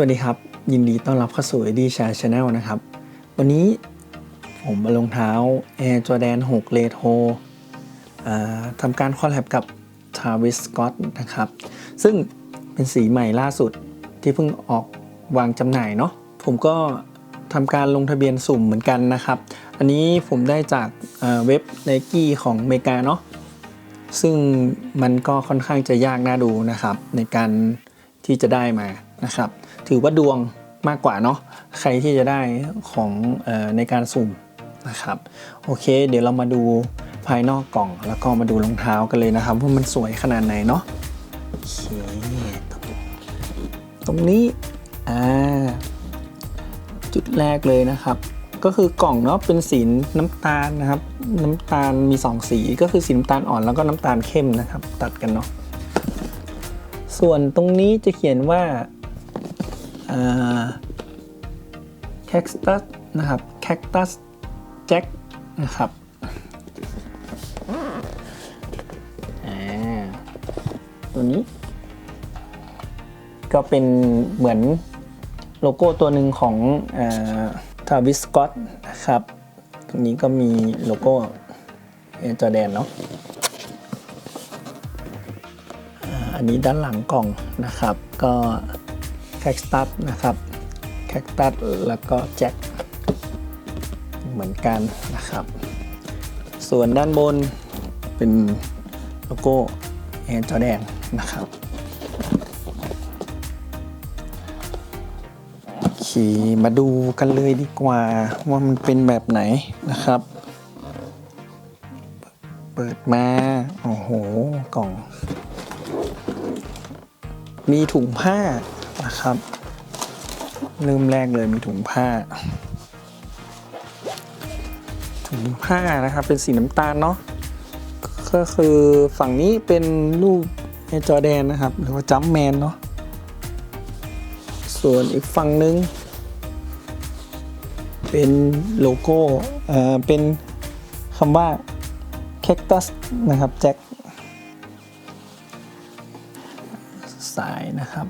วัสดีครับ ยินดีต้อนรับเข้าสู่ AD Share Channel นะครับ วันนี้ผมมารองเท้า Air Jordan 6 Retro ทำการคอลแลบกับ Travis Scott นะครับ ซึ่งเป็นสีใหม่ล่าสุดที่เพิ่งออกวางจำหน่ายเนาะผมก็ทำการลงทะเบียนสุ่มเหมือนกันนะครับ อันนี้ผมได้จากเเว็บ Nike ของอเมริกาเนาะซึ่งมันก็ค่อนข้างจะยากน่าดูนะครับในการที่จะได้มานะครับ ถือว่าดวงมากกว่าเนาะใครที่จะได้ของออในการสุ่มนะครับโอเค เดี๋ยวเรามาดูภายนอกกล่องแล้วก็มาดูรองเท้ากันเลยนะครับว่ามันสวยขนาดไหนเนาะโอเคตรงนี้อ่าจุดแรกเลยนะครับ ก็คือกล่องเนาะเป็นสีน้ำตาลนะครับ น้ำตาลมี 2 สีก็คือสีน้ำตาลอ่อนแล้วก็น้ำตาลเข้มนะครับ ตัดกันเนาะส่วนตรงนี้จะเขียนว่า แคคตัสนะครับแคคตัสแจ็คนะครับอ่าตัวนี้ ก็เป็นเหมือนโลโก้ตัวหนึ่งของทาวิสกอตนะครับตรงนี้ก็มีโลโก้เอจอแดนเนาะอ่าอันนี้ด้านหลังกล่องนะครับ ก็ แคคตัสนะครับแคคตัสแล้วก็แจ็คเหมือนกันนะครับ ส่วนด้านบนเป็นโลโก้เอนจอแดนนะครับโอเคมาดูกันเลยดีกว่าว่ามันเป็นแบบไหนนะครับ เปิดมา โอ้โห กล่อง มีถุงผ้า นะครับ เริ่มแรกเลยมีถุงผ้า ถุงผ้านะครับเป็นสีน้ำตาลเนาะก็คือฝั่งนี้เป็นรูปเอจอแดนนะครับ หรือว่าจัมแมนเนาะส่วนอีกฝั่งนึง เป็นโลโก้เอ่อเป็นคำว่า Cactus นะครับแจ็คสายนะครับ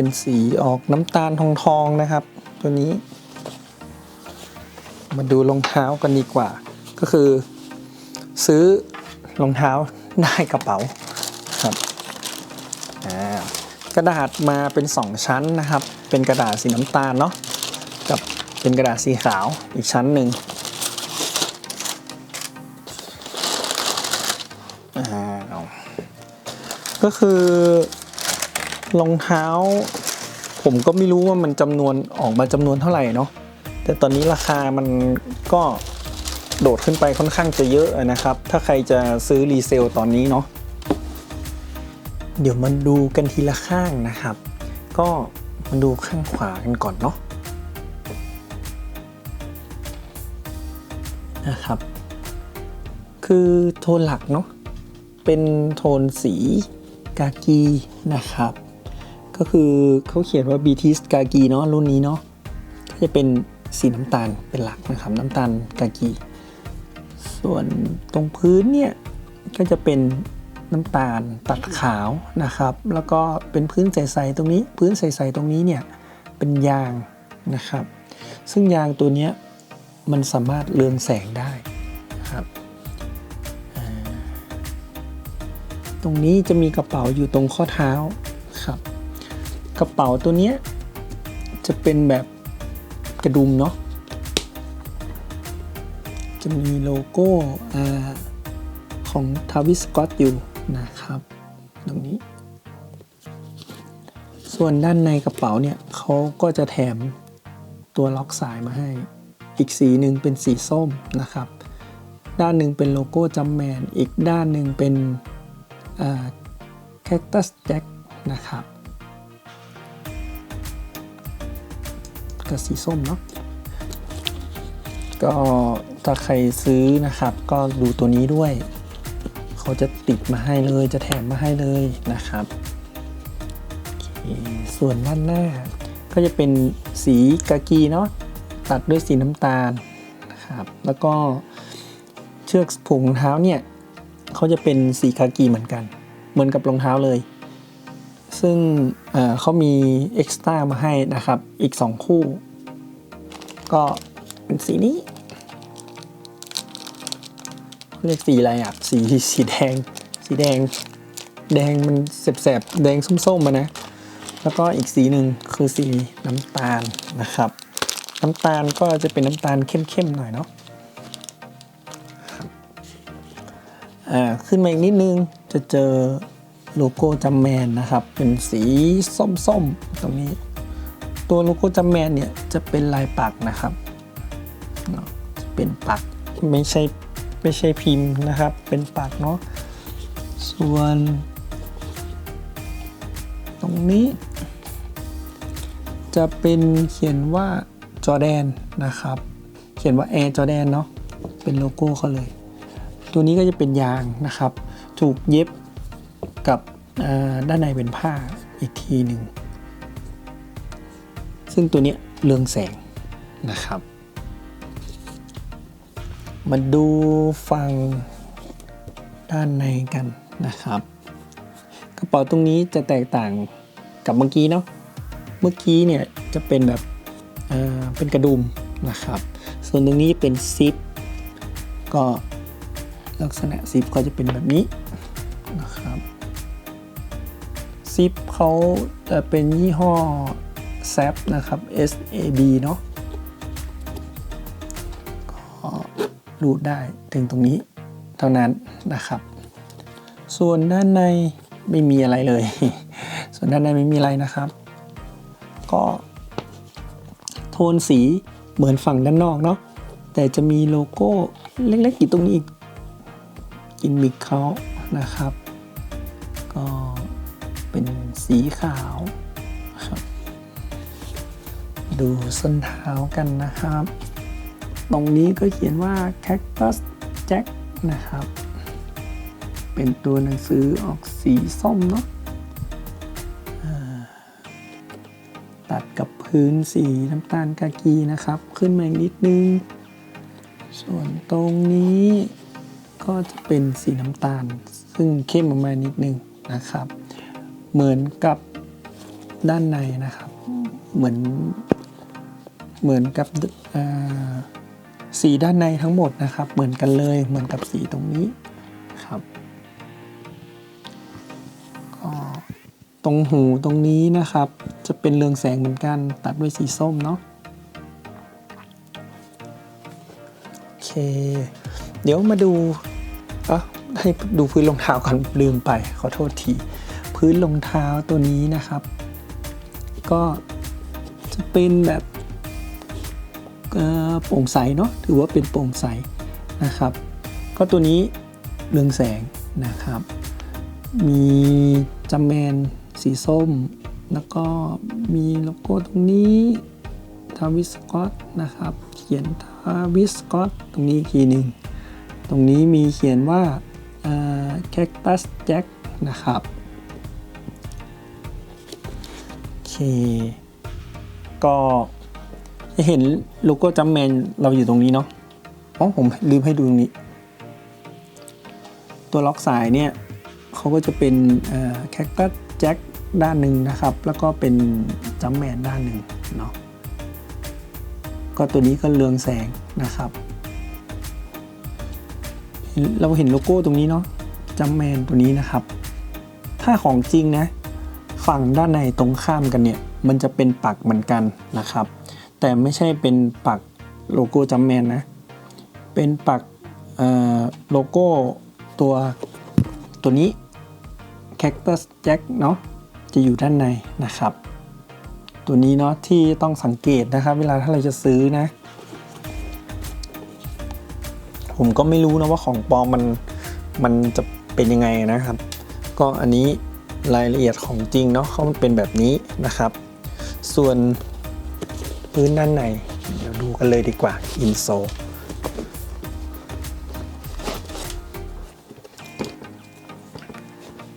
เป็นสีออกน้ำตาลทองทองๆนะครับ ตัวนี้ มาดูรองเท้ากันดีกว่า ก็คือ ซื้อรองเท้าได้กระเป๋าครับกระดาษมาเป็น 2 ชั้นนะครับ เป็นกระดาษสีน้ำตาลเนาะกับเป็นกระดาษสีขาวอีกชั้นหนึ่งก็คือ รองเท้า ผมก็ไม่รู้ว่ามันจำนวนออกมาจำนวนเท่าไหร่เนาะแต่ตอนนี้ราคามันก็โดดขึ้นไปค่อนข้างจะเยอะนะครับ ถ้าใครจะซื้อรีเซลตอนนี้เนาะเดี๋ยวมาดูกันทีละข้างนะครับ ก็มาดูข้างขวากันก่อนเนาะนะครับ คือโทนหลักเนาะเป็นโทนสีกากีนะครับ ก็คือเขาเขียนว่า BT กากีเนาะรุ่นนี้เนาะก็จะเป็นสีน้ำตาลเป็นหลักนะครับน้ำตาลกากี ส่วนตรงพื้นเนี่ยก็จะเป็นน้ำตาลตัดขาวนะครับ แล้วก็เป็นพื้นใสๆตรงนี้ พื้นใสๆตรงนี้เนี่ยเป็นยางนะครับ ซึ่งยางตัวนี้มันสามารถเรืองแสงได้นะครับตรงนี้จะมีกระเป๋าอยู่ตรงข้อเท้า กระเป๋าตัวเนี้ยจะเป็นแบบกระดุมเนาะจะมีโลโก้ของทาวิสกอตอยู่นะครับตรงนี้ ส่วนด้านในกระเป๋าเนี่ยเขาก็จะแถมตัวล็อกสายมาให้ อีกสีหนึ่งเป็นสีส้มนะครับ ด้านหนึ่งเป็นโลโก้จัมแมน อีกด้านหนึ่งเป็นแคคตัสแจ็คนะครับ กับสีส้มเนาะก็ถ้าใครซื้อนะครับ ก็ดูตัวนี้ด้วย เขาจะติดมาให้เลยจะแถมมาให้เลยนะครับ ส่วนด้านหน้าก็จะเป็นสีกากีเนาะตัดด้วยสีน้ำตาลนะครับ แล้วก็เชือกผูกรองเท้าเนี่ยเขาจะเป็นสีกากีเหมือนกัน เหมือนกับรองเท้าเลย ซึ่งเเขามีเอ็กซ์ต้ามาให้นะครับ อีก 2 คู่ ก็เป็นสีนี้ เรียกสีอะไรอะ สีสีแดง สีแดง แดงมันแสบๆ แดงส้มๆมานะ แล้วก็อีกสีหนึ่งคือสีน้ำตาลนะครับ น้ำตาลก็จะเป็นน้ำตาลเข้มๆหน่อยเนาะอ่าขึ้นมาอีกนิดนึงจะเจอ โลโก้จัมแมนนะครับ เป็นสีส้มๆ ตรงนี้ ตัวโลโก้จัมแมนเนี่ยจะเป็นลายปักนะครับเนาะจะเป็นปักไม่ใช่ไม่ใช่พิมพ์นะครับ เป็นปักเนาะ ส่วน ตรงนี้ จะเป็นเขียนว่าจอแดนนะครับ เขียนว่า Air Jordan เนาะ เป็นโลโก้เขาเลย ตัวนี้ก็จะเป็นยางนะครับ ถูกเย็บ กับด้านในเป็นผ้าอีกทีหนึ่ง ซึ่งตัวนี้เรืองแสงนะครับ มาดูฝั่งด้านในกันนะครับ กระเป๋าตรงนี้จะแตกต่างกับเมื่อกี้เนาะ เมื่อกี้เนี่ยจะเป็นแบบเเป็นกระดุมนะครับ ส่วนตรงนี้เป็นซิป ก็ลักษณะซิปก็จะเป็นแบบนี้ ซิปเขาจะเป็นยี่ห้อ s a p นะครับ S A B เนาะก็รูดได้ถึงตรงนี้เท่านั้นนะครับ ส่วนด้านในไม่มีอะไรเลย ส่วนด้านในไม่มีอะไรนะครับ ก็โทนสีเหมือนฝั่งด้านนอกเนาะแต่จะมีโลโก้เล็กๆอยู่ตรงนี้อีกกินมิกเขานะครับ ก็ เป็นสีขาวครับดูส้นเท้ากันนะครับ ตรงนี้ก็เขียนว่า Cactus Jack นะครับ เป็นตัวหนังสือออกสีส้มเนาะตัดกับพื้นสีน้ำตาลกากีนะครับ ขึ้นมาอีกนิดนึง ส่วนตรงนี้ก็จะเป็นสีน้ำตาล ซึ่งเข้มออกมานิดนึงนะครับ เหมือนกับด้านในนะครับ เหมือนเหมือนกับสีด้านในทั้งหมดนะครับ เหมือนกันเลยเหมือนกับสีตรงนี้ครับก็ตรงหูตรงนี้นะครับ จะเป็นเรืองแสงเหมือนกันตัดด้วยสีส้มเนาะโอเค เดี๋ยวมาดูเอะให้ดูพื้นรองเท้าก่อนลืมไปขอโทษที พื้นรองเท้าตัวนี้นะครับ ก็จะเป็นแบบโปร่งใสเนาะถือว่าเป็นโปร่งใสนะครับ ก็ตัวนี้เรืองแสงนะครับ มีจัมแมนสีส้ม แล้วก็มีโลโก้ตรงนี้ทาวิสกอตนะครับ เขียนทาวิสกอตตรงนี้อีกทีหนึ่งตรงนี้มีเขียนว่าแคคตัสแจ็คนะครับ ก็จะเห็นโลโก้จัมแมนเราอยู่ตรงนี้เนาะอ๋อผมลืมให้ดูตรงนี้ ตัวล็อกสายเนี่ยเขาก็จะเป็นแคคตัสแจ็คด้านหนึ่งนะครับ แล้วก็เป็นจัมแมนด้านหนึ่งเนาะก็ตัวนี้ก็เรืองแสงนะครับ เราเห็นโลโก้ตรงนี้เนาะจัมแมนตัวนี้นะครับ ถ้าของจริงนะ ฝั่งด้านในตรงข้ามกันเนี่ย มันจะเป็นปักเหมือนกันนะครับ แต่ไม่ใช่เป็นปักโลโก้จัมแมนนะ เป็นปักโลโก้ตัวตัวนี้ Cactus Jack เนาะจะอยู่ด้านในนะครับ ตัวนี้เนาะที่ต้องสังเกตนะครับ เวลาถ้าเราจะซื้อนะ ผมก็ไม่รู้นะว่าของปลอมมันมันจะเป็นยังไงนะครับ ก็อันนี้ รายละเอียดของจริงเนาะเขามันเป็นแบบนี้นะครับ ส่วนพื้นด้านใน เดี๋ยวดูกันเลยดีกว่าอินโซ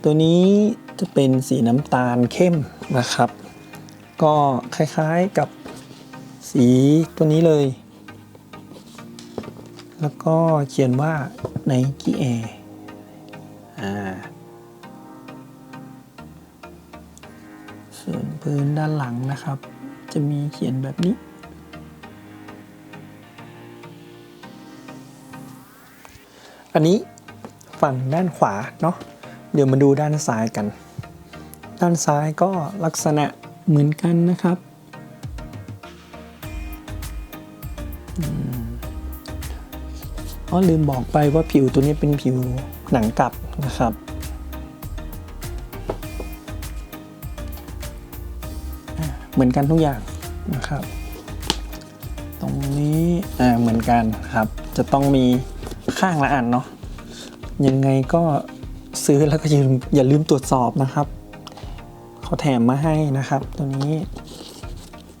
ตัวนี้จะเป็นสีน้ำตาลเข้มนะครับ ก็คล้ายๆกับสีตัวนี้เลย แล้วก็เขียนว่า Nike Air พื้นด้านหลังนะครับ จะมีเขียนแบบนี้ อันนี้ฝั่งด้านขวาเนาะเดี๋ยวมาดูด้านซ้ายกัน ด้านซ้ายก็ลักษณะเหมือนกันนะครับอืมอ๋อลืมบอกไปว่าผิวตัวนี้เป็นผิวหนังกลับนะครับ เหมือนกันทุกอย่างนะครับ ตรงนี้อ่าเหมือนกันครับ จะต้องมีข้างละอันเนาะยังไงก็ซื้อแล้วก็อย่าลืมอย่าลืมตรวจสอบนะครับเขาแถมมาให้นะครับ ตัวนี้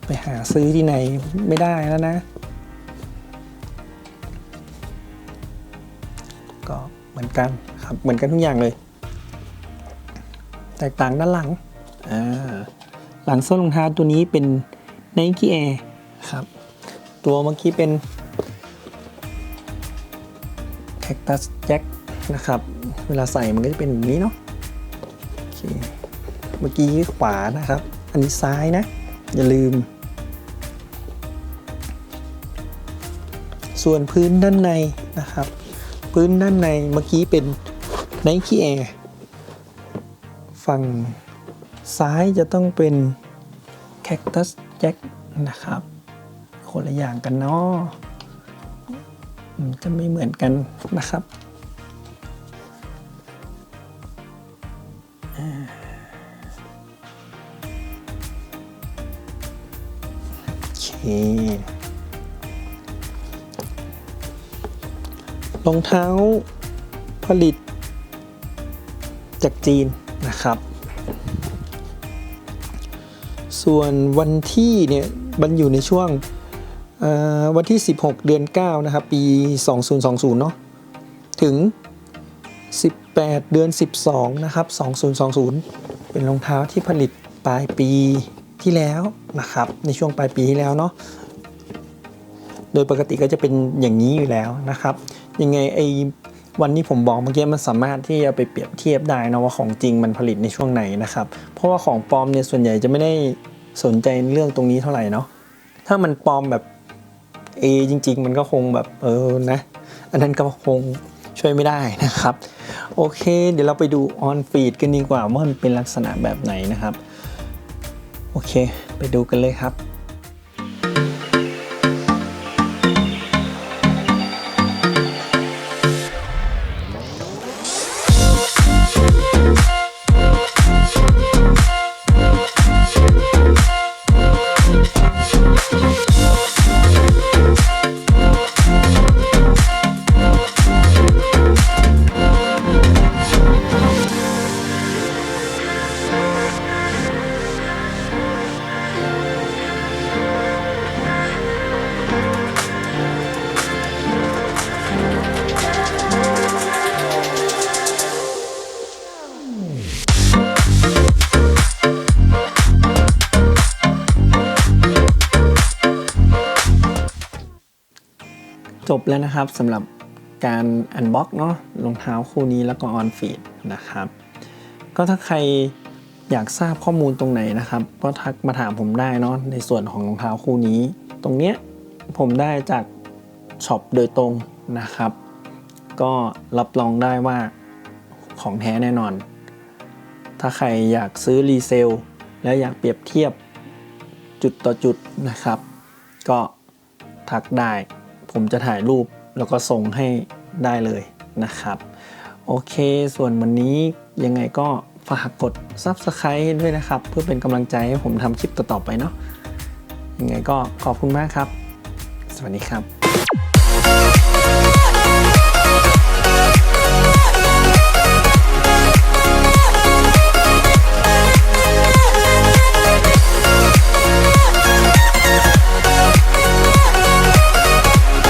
ไปหาซื้อที่ไหนไม่ได้แล้วนะก็เหมือนกันครับเหมือนกันทุกอย่างเลย แตกต่างด้านหลังอ่า หลังส้นรองเท้าตัวนี้เป็น Nike Air ครับ ตัวเมื่อกี้เป็น Cactus Jack นะครับ เวลาใส่มันก็จะเป็นแบบนี้เนาะโอเคเมื่อกี้ขวานะครับ อันนี้ซ้ายนะ อย่าลืม ส่วนพื้นด้านในนะครับ พื้นด้านในเมื่อกี้เป็น Nike Air ฝั่ง ซ้ายจะต้องเป็น Cactus Jack นะครับ คนละอย่างกันเนาะมันจะไม่เหมือนกันนะครับอ่าโอเครองเท้าผลิตจากจีนนะครับ ส่วนวันที่เนี่ยมันอยู่ในช่วงวันที่ 16 เดือน 9 นะครับ ปี 2020 เนาะถึง 18 เดือน 12 นะครับ 2020 เป็นรองเท้าที่ผลิตปลายปีที่แล้วนะครับ ในช่วงปลายปีที่แล้วเนาะโดยปกติก็จะเป็นอย่างนี้อยู่แล้วนะครับ ยังไงไอ้วันที่ผมบอกเมื่อกี้มันสามารถที่จะไปเปรียบเทียบได้นะว่าของจริงมันผลิตในช่วงไหนนะครับ เพราะว่าของปลอมเนี่ยส่วนใหญ่จะไม่ได้ สนใจเรื่องตรงนี้เท่าไหร่เนาะถ้ามันปลอมแบบ A จริง ๆ มันก็คงแบบเออนะ อันนั้นก็คงช่วยไม่ได้นะครับ โอเค เดี๋ยวเราไปดู on feed กันดีกว่าว่ามันเป็นลักษณะแบบไหนนะครับ โอเค ไปดูกันเลยครับ บแล้วนะครับสำหรับการอันบ็อกเนาะรองเท้าคู่นี้แล้วก็ออนฟีดนะครับ ก็ถ้าใครอยากทราบข้อมูลตรงไหนนะครับ ก็ทักมาถามผมได้เนาะในส่วนของรองเท้าคู่นี้ ตรงเนี้ยผมได้จากช็อปโดยตรงนะครับ ก็รับรองได้ว่าของแท้แน่นอน ถ้าใครอยากซื้อรีเซลและอยากเปรียบเทียบจุดต่อจุดนะครับ ก็ทักได้ ผมจะถ่ายรูปแล้วก็ส่งให้ได้เลยนะครับ โอเค ส่วนวันนี้ยังไงก็ฝากกด Subscribe ด้วยนะครับ เพื่อเป็นกำลังใจให้ผมทำคลิปต่อๆไปเนาะยังไงก็ขอบคุณมากครับ สวัสดีครับ